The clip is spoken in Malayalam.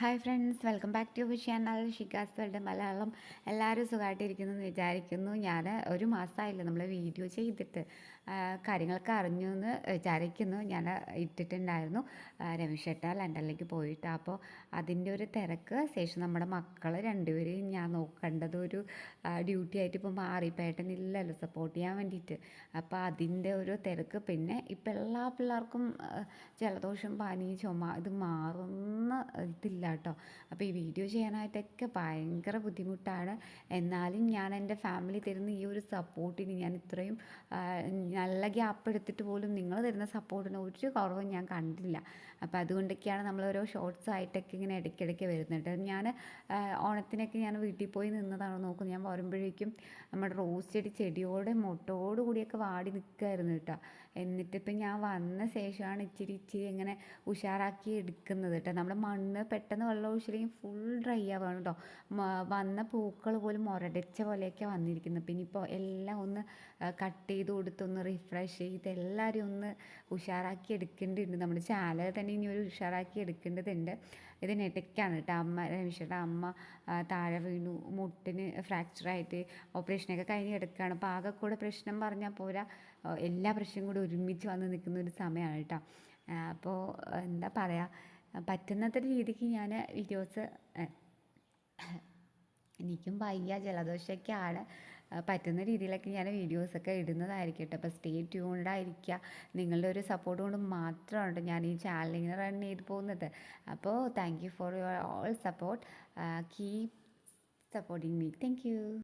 Hi friends welcome back to channel ഷിക്കാസ് world Malayalam എല്ലാവരും സുഖമായിട്ടിരിക്കുന്നു എന്ന് വിചാരിക്കുന്നു. ഞാൻ ഒരു മാസമായില്ല നമ്മൾ വീഡിയോ ചെയ്തിട്ട്. കാര്യങ്ങളൊക്കെ അറിഞ്ഞു എന്ന് വിചാരിക്കുന്നു. ഞാൻ ഇട്ടിട്ടുണ്ടായിരുന്നു. ആ, രമേശ് ചേട്ടാ ലണ്ടനിലേക്ക് പോയിട്ട്. അപ്പോൾ അതിന്റെ ഒരു തിരക്ക്. ശേഷം നമ്മുടെ മക്കൾ രണ്ടുപേരെയും ഞാൻ നോക്കേണ്ടത് ഒരു ഡ്യൂട്ടി ആയിട്ട് ഇപ്പോൾ മാറി പേട്ടനില്ലല്ലോ സപ്പോർട്ട് ചെയ്യാൻ വേണ്ടിയിട്ട്. അപ്പോൾ അതിന്റെ ഒരു തിരക്ക്. പിന്നെ ഇപ്പോൾ എല്ലാ പിള്ളേർക്കും ജലദോഷം പനി ചുമ ഇത് മാറുന്ന ഇതില്ല. കേട്ടോ അപ്പോൾ ഈ വീഡിയോ ചെയ്യാനായിട്ടൊക്കെ ഭയങ്കര ബുദ്ധിമുട്ടാണ്. എന്നാലും ഞാൻ എന്റെ ഫാമിലി തരുന്ന ഈ ഒരു സപ്പോർട്ടിന് ഞാൻ ഇത്രയും നല്ല ഗ്യാപ്പ് എടുത്തിട്ട് പോലും നിങ്ങൾ തരുന്ന സപ്പോർട്ടിന് ഒരു കുറവും ഞാൻ കണ്ടില്ല. അപ്പോൾ അതുകൊണ്ടൊക്കെയാണ് നമ്മൾ ഓരോ ഷോർട്സ് ആയിട്ടൊക്കെ ഇങ്ങനെ ഇടയ്ക്കിടയ്ക്ക് വരുന്നുണ്ട് ഞാൻ ഓണത്തിനൊക്കെ ഞാൻ വീട്ടിൽ പോയി നിന്നതാണ് നോക്കുന്നത് ഞാൻ വരുമ്പോഴേക്കും നമ്മുടെ റോസ് ചെടി ചെടിയോടെ മുട്ടോട് കൂടിയൊക്കെ വാടി നിൽക്കുമായിരുന്നു കേട്ടോ. എന്നിട്ടിപ്പം ഞാൻ വന്ന ശേഷമാണ് ഇച്ചിരി ഇച്ചിരി ഇങ്ങനെ ഉഷാറാക്കി എടുക്കുന്നത് കേട്ടോ. നമ്മുടെ മണ്ണ് പെട്ടെന്ന് വെള്ളം ഒഴിച്ചില്ലെങ്കിൽ ഫുൾ ഡ്രൈ ആവാണ് കേട്ടോ വന്ന പൂക്കൾ പോലും മുരടിച്ച പോലെയൊക്കെ വന്നിരിക്കുന്നത് പിന്നെ ഇപ്പോൾ എല്ലാം ഒന്ന് കട്ട് ചെയ്ത് കൊടുത്തൊന്ന് റിഫ്രഷ് ചെയ്ത് എല്ലാവരും ഒന്ന് ഉഷാറാക്കി എടുക്കേണ്ടതുണ്ട് നമ്മുടെ ചാല തന്നെ ഇനി ഒരു ഉഷാറാക്കി എടുക്കേണ്ടതുണ്ട്. ഇതിനിടയ്ക്കാണ് കേട്ടോ അമ്മ രമേശയുടെ അമ്മ താഴെ വീണു. മുട്ടിന് ഫ്രാക്ചറായിട്ട് ഓപ്പറേഷനൊക്കെ കഴിഞ്ഞ് കിടക്കുകയാണ് അപ്പോൾ ആകെ കൂടെ പ്രശ്നം പറഞ്ഞാൽ പോരാ. എല്ലാ പ്രശ്നവും കൂടെ ഒരുമിച്ച് വന്ന് നിൽക്കുന്ന ഒരു സമയമാണ് കേട്ടോ അപ്പോൾ എന്താ പറയുക പറ്റുന്നത്ര രീതിക്ക് ഞാൻ വീഡിയോസ് എനിക്കും വയ്യ. ജലദോഷമൊക്കെയാണ് ആണ് പറ്റുന്ന രീതിയിലൊക്കെ ഞാൻ വീഡിയോസൊക്കെ ഇടുന്നതായിരിക്കും കേട്ടോ അപ്പോൾ സ്റ്റേ ട്യൂൺഡായിരിക്കുക നിങ്ങളുടെ ഒരു സപ്പോർട്ട് കൊണ്ട് മാത്രമാണ് ഞാൻ ഈ ചാനൽ ഇങ്ങനെ റൺ ചെയ്ത് പോകുന്നത്. അപ്പോൾ thank you for your all support keep supporting me thank